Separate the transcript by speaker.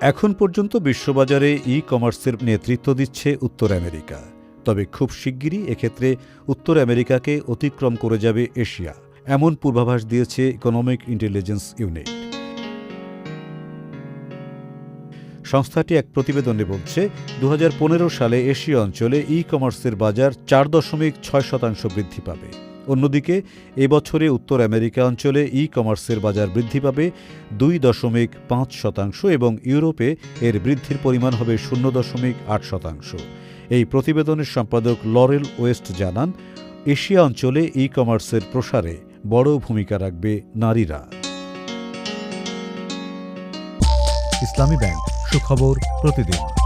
Speaker 1: এখন পর্যন্ত বিশ্ববাজারে ই কমার্সের নেতৃত্ব দিচ্ছে উত্তর আমেরিকা। তবে খুব শিগগিরই এক্ষেত্রে উত্তর আমেরিকাকে অতিক্রম করে যাবে এশিয়া, এমন পূর্বাভাস দিয়েছে ইকোনমিক ইন্টেলিজেন্স ইউনিট। সংস্থাটি এক প্রতিবেদনে বলছে দু হাজার পনেরো সালে এশিয়া অঞ্চলে ই কমার্সের বাজার চার দশমিক ছয় শতাংশ বৃদ্ধি পাবে। অন্যদিকে, এবছরে উত্তর আমেরিকা অঞ্চলে ই কমার্সের বাজার বৃদ্ধি পাবে দুই দশমিক পাঁচ শতাংশ এবং ইউরোপে এর বৃদ্ধির পরিমাণ হবে শূন্য দশমিক আট শতাংশ। এই প্রতিবেদনের সম্পাদক লরেল ওয়েস্ট জানান, এশিয়া অঞ্চলে ই কমার্সের প্রসারে বড় ভূমিকা রাখবে নারীরা।
Speaker 2: ইসলামী ব্যাংক, সুখবর প্রতিদিন।